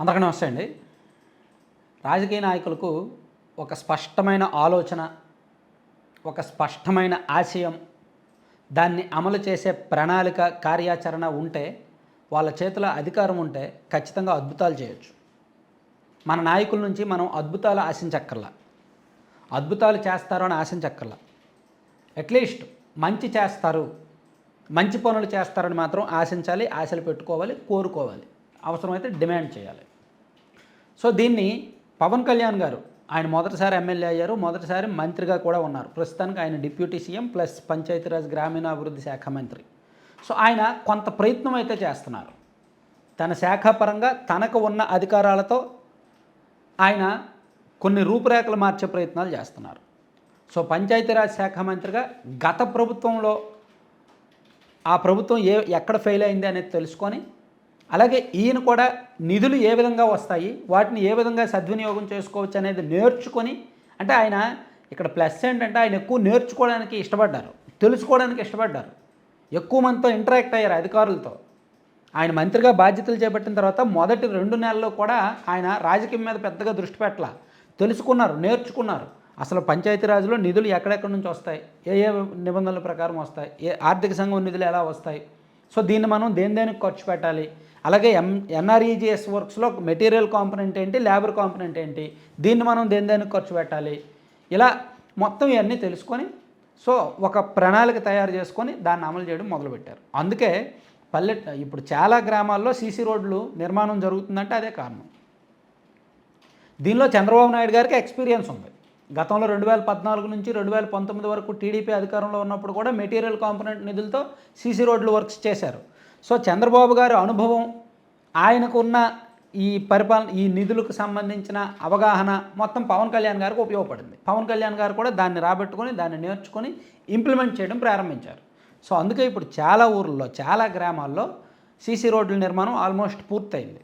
అందరికీ నమస్తే అండి. రాజకీయ నాయకులకు ఒక స్పష్టమైన ఆలోచన ఒక స్పష్టమైన ఆశయం దాన్ని అమలు చేసే ప్రణాళిక కార్యాచరణ ఉంటే వాళ్ళ చేతిలో అధికారం ఉంటే ఖచ్చితంగా అద్భుతాలు చేయొచ్చు. మన నాయకుల నుంచి మనం అద్భుతాలు ఆశించక్కర్లా. అద్భుతాలు చేస్తారు అని ఆశించక్కర్లా. అట్లీస్ట్ మంచి చేస్తారు మంచి పనులు చేస్తారని మాత్రం ఆశించాలి ఆశలు పెట్టుకోవాలి కోరుకోవాలి. అవసరమైతే డిమాండ్ చేయాలి. సో దీన్ని పవన్ కళ్యాణ్ గారు ఆయన మొదటిసారి ఎమ్మెల్యే అయ్యారు మొదటిసారి మంత్రిగా కూడా ఉన్నారు. ప్రస్తుతానికి ఆయన డిప్యూటీ సీఎం ప్లస్ పంచాయతీరాజ్ గ్రామీణాభివృద్ధి శాఖ మంత్రి. సో ఆయన కొంత ప్రయత్నం అయితే చేస్తున్నారు. తన శాఖ పరంగా తనకు ఉన్న అధికారాలతో ఆయన కొన్ని రూపురేఖలు మార్చే ప్రయత్నాలు చేస్తున్నారు. సో పంచాయతీరాజ్ శాఖ మంత్రిగా గత ప్రభుత్వంలో ఆ ప్రభుత్వం ఏ ఎక్కడ ఫెయిల్ అయింది అనేది తెలుసుకొని అలాగే ఈయన కూడా నిధులు ఏ విధంగా వస్తాయి వాటిని ఏ విధంగా సద్వినియోగం చేసుకోవచ్చు అనేది నేర్చుకొని అంటే ఆయన ఇక్కడ ప్లస్ ఏంటంటే ఆయన ఎక్కువ నేర్చుకోవడానికి ఇష్టపడ్డారు తెలుసుకోవడానికి ఇష్టపడ్డారు. ఎక్కువ మందితో ఇంటరాక్ట్ అయ్యారు అధికారులతో. ఆయన మంత్రిగా బాధ్యతలు చేపట్టిన తర్వాత మొదటి రెండు నెలల్లో కూడా ఆయన రాజకీయం మీద పెద్దగా దృష్టి పెట్టాల. తెలుసుకున్నారు నేర్చుకున్నారు. అసలు పంచాయతీరాజ్లో నిధులు ఎక్కడెక్కడి నుంచి వస్తాయి ఏ ఏ నిబంధనల ప్రకారం వస్తాయి ఏ ఆర్థిక సంఘం నిధులు ఎలా వస్తాయి. సో దీన్ని మనం దేని దేనికి ఖర్చు పెట్టాలి? అలాగే ఎం ఎన్ఆర్ఈజిఎస్ వర్క్స్లో మెటీరియల్ కాంపనెంట్ ఏంటి లేబర్ కాంపనెంట్ ఏంటి దీన్ని మనం దేని దేనికి ఖర్చు పెట్టాలి ఇలా మొత్తం ఇవన్నీ తెలుసుకొని సో ఒక ప్రణాళిక తయారు చేసుకొని దాన్ని అమలు చేయడం మొదలుపెట్టారు. అందుకే పల్లె ఇప్పుడు చాలా గ్రామాల్లో సీసీ రోడ్లు నిర్మాణం జరుగుతుందంటే అదే కారణం. దీనిలో చంద్రబాబు నాయుడు గారికి ఎక్స్పీరియన్స్ ఉంది. గతంలో రెండు వేల పద్నాలుగు నుంచి రెండు వేల పంతొమ్మిది వరకు టీడీపీ అధికారంలో ఉన్నప్పుడు కూడా మెటీరియల్ కాంపనెంట్ నిధులతో సీసీ రోడ్లు వర్క్స్ చేశారు. సో చంద్రబాబు గారి అనుభవం ఆయనకున్న ఈ పరిపాలన ఈ నిధులకు సంబంధించిన అవగాహన మొత్తం పవన్ కళ్యాణ్ గారికి ఉపయోగపడింది. పవన్ కళ్యాణ్ గారు కూడా దాన్ని రాబట్టుకొని దాన్ని నేర్చుకొని ఇంప్లిమెంట్ చేయడం ప్రారంభించారు. సో అందుకే ఇప్పుడు చాలా ఊర్లలో చాలా గ్రామాల్లో సీసీ రోడ్ల నిర్మాణం ఆల్మోస్ట్ పూర్తయింది.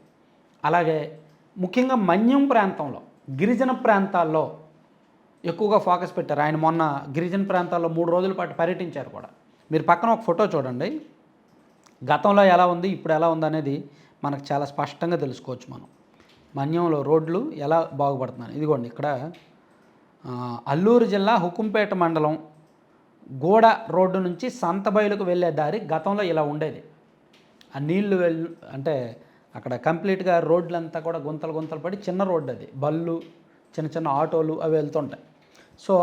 అలాగే ముఖ్యంగా మన్యం ప్రాంతంలో గిరిజన ప్రాంతాల్లో ఎక్కువగా ఫోకస్ పెట్టారు. ఆయన మొన్న గిరిజన ప్రాంతాల్లో మూడు రోజుల పాటు పర్యటించారు కూడా. మీరు పక్కన ఒక ఫోటో చూడండి. గతంలో ఎలా ఉంది ఇప్పుడు ఎలా ఉంది అనేది మనకు చాలా స్పష్టంగా తెలుసుకోవచ్చు మనం. మన్యంలో రోడ్లు ఎలా బాగుపడుతున్నాయి. ఇదిగోండి ఇక్కడ అల్లూరు జిల్లా హుకుంపేట మండలం గోడ రోడ్డు నుంచి సంతబయలుకు వెళ్ళే దారి గతంలో ఇలా ఉండేది. ఆ నీళ్ళు వెళ్ అంటే అక్కడ కంప్లీట్గా రోడ్లంతా కూడా గుంతలు గుంతలు పడి చిన్న రోడ్డు అది. బళ్ళు చిన్న చిన్న ఆటోలు అవి వెళ్తుంటాయి. సో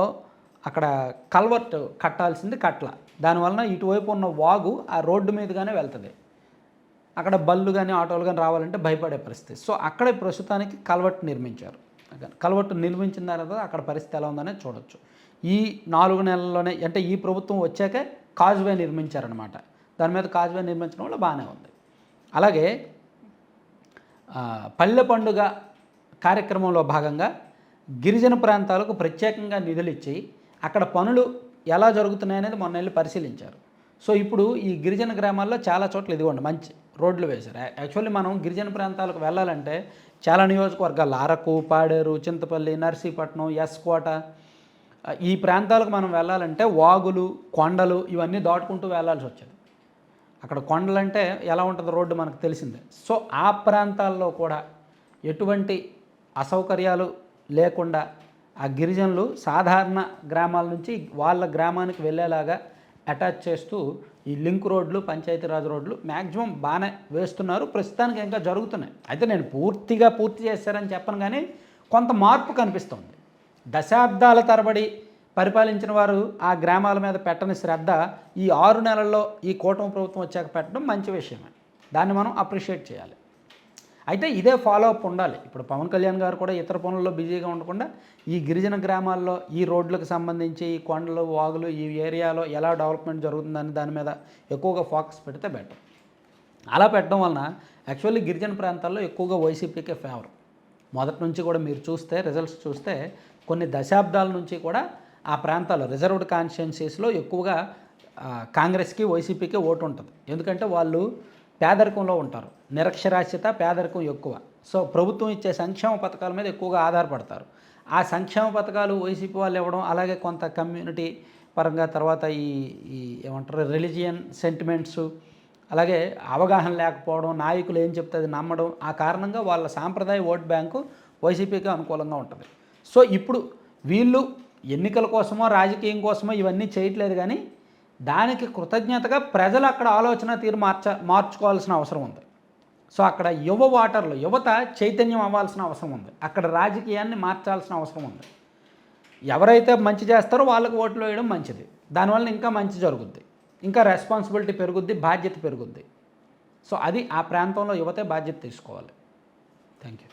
అక్కడ కల్వర్ట్ కట్టాల్సింది కట్ల. దానివలన ఇటువైపు ఉన్న వాగు ఆ రోడ్డు మీదుగానే వెళ్తుంది. అక్కడ బళ్ళు కానీ ఆటోలు కానీ రావాలంటే భయపడే పరిస్థితి. సో అక్కడే ప్రస్తుతానికి కల్వర్ట్ నిర్మించారు. కల్వర్ట్ నిర్మించిన తర్వాత అక్కడ పరిస్థితి ఎలా ఉందనేది చూడొచ్చు. ఈ నాలుగు నెలల్లోనే అంటే ఈ ప్రభుత్వం వచ్చాకే కాజ్వే నిర్మించారనమాట. దాని మీద కాజ్వే నిర్మించడం వల్ల బాగానే ఉంది. అలాగే పల్లె పండుగ కార్యక్రమంలో భాగంగా గిరిజన ప్రాంతాలకు ప్రత్యేకంగా నిధులు ఇచ్చి అక్కడ పనులు ఎలా జరుగుతున్నాయి అనేది మొన్న వెళ్ళి పరిశీలించారు. సో ఇప్పుడు ఈ గిరిజన గ్రామాల్లో చాలా చోట్ల ఇదిగోండి మంచి రోడ్లు వేశారు. యాక్చువల్లీ మనం గిరిజన ప్రాంతాలకు వెళ్ళాలంటే చాలా నియోజకవర్గాలు అరకు పాడేరు చింతపల్లి నర్సీపట్నం ఎస్కోట ఈ ప్రాంతాలకు మనం వెళ్ళాలంటే వాగులు కొండలు ఇవన్నీ దాటుకుంటూ వెళ్ళాల్సి వచ్చేది. అక్కడ కొండలంటే ఎలా ఉంటుందో రోడ్డు మనకు తెలిసిందే. సో ఆ ప్రాంతాల్లో కూడా ఎటువంటి అసౌకర్యాలు లేకుండా ఆ గిరిజనులు సాధారణ గ్రామాల నుంచి వాళ్ళ గ్రామానికి వెళ్ళేలాగా అటాచ్ చేస్తూ ఈ లింక్ రోడ్లు పంచాయతీరాజ్ రోడ్లు మ్యాక్సిమం బాగానే వేస్తున్నారు. ప్రస్తుతానికి ఇంకా జరుగుతున్నాయి. అయితే నేను పూర్తిగా పూర్తి చేశారని చెప్పను కానీ కొంత మార్పు కనిపిస్తుంది. దశాబ్దాల తరబడి పరిపాలించిన వారు ఆ గ్రామాల మీద పెట్టని శ్రద్ధ ఈ ఆరు నెలల్లో ఈ కూటమి ప్రభుత్వం వచ్చాక పెట్టడం మంచి విషయమే. దాన్ని మనం అప్రిషియేట్ చేయాలి. అయితే ఇదే ఫాలో అప్ ఉండాలి. ఇప్పుడు పవన్ కళ్యాణ్ గారు కూడా ఇతర పనుల్లో బిజీగా ఉండకుండా ఈ గిరిజన గ్రామాల్లో ఈ రోడ్లకు సంబంధించి ఈ కొండలు వాగులు ఈ ఏరియాలో ఎలా డెవలప్మెంట్ జరుగుతుందని దాని మీద ఎక్కువగా ఫోకస్ పెడితే బెటర్ అలా పెట్టడం వలన యాక్చువల్లీ గిరిజన ప్రాంతాల్లో ఎక్కువగా వైసీపీకే ఫేవర్ మొదటి నుంచి కూడా మీరు చూస్తే రిజల్ట్స్ చూస్తే కొన్ని దశాబ్దాల నుంచి కూడా ఆ ప్రాంతాల్లో రిజర్వ్డ్ కాన్స్టిట్యున్సీస్లో ఎక్కువగా కాంగ్రెస్కి వైసీపీకి ఓటు ఉంటుంది. ఎందుకంటే వాళ్ళు పేదరికంలో ఉంటారు. నిరక్షరాస్యత పేదరికం ఎక్కువ. సో ప్రభుత్వం ఇచ్చే సంక్షేమ పథకాల మీద ఎక్కువగా ఆధారపడతారు. ఆ సంక్షేమ పథకాలు వైసీపీ వాళ్ళు ఇవ్వడం అలాగే కొంత కమ్యూనిటీ పరంగా తర్వాత ఈ ఈ ఏమంటారు రిలీజియన్ సెంటిమెంట్స్ అలాగే అవగాహన లేకపోవడం నాయకులు ఏం చెప్తే అది నమ్మడం ఆ కారణంగా వాళ్ళ సాంప్రదాయ ఓట్ బ్యాంకు వైసీపీకి అనుకూలంగా ఉంటుంది. సో ఇప్పుడు వీళ్ళు ఎన్నికల కోసమో రాజకీయం కోసమో ఇవన్నీ చేయట్లేదు కానీ దానికి కృతజ్ఞతగా ప్రజలు అక్కడ ఆలోచన తీరు మార్చ మార్చుకోవాల్సిన అవసరం ఉంది. సో అక్కడ యువ ఓటర్లు యువత చైతన్యం అవ్వాల్సిన అవసరం ఉంది. అక్కడ రాజకీయాన్ని మార్చాల్సిన అవసరం ఉంది. ఎవరైతే మంచి చేస్తారో వాళ్ళకు ఓట్లు వేయడం మంచిది. దానివల్ల ఇంకా మంచి జరుగుద్ది. ఇంకా రెస్పాన్సిబిలిటీ పెరుగుద్ది బాధ్యత పెరుగుద్ది. సో అది ఆ ప్రాంతంలో యువతే బాధ్యత తీసుకోవాలి. Thank you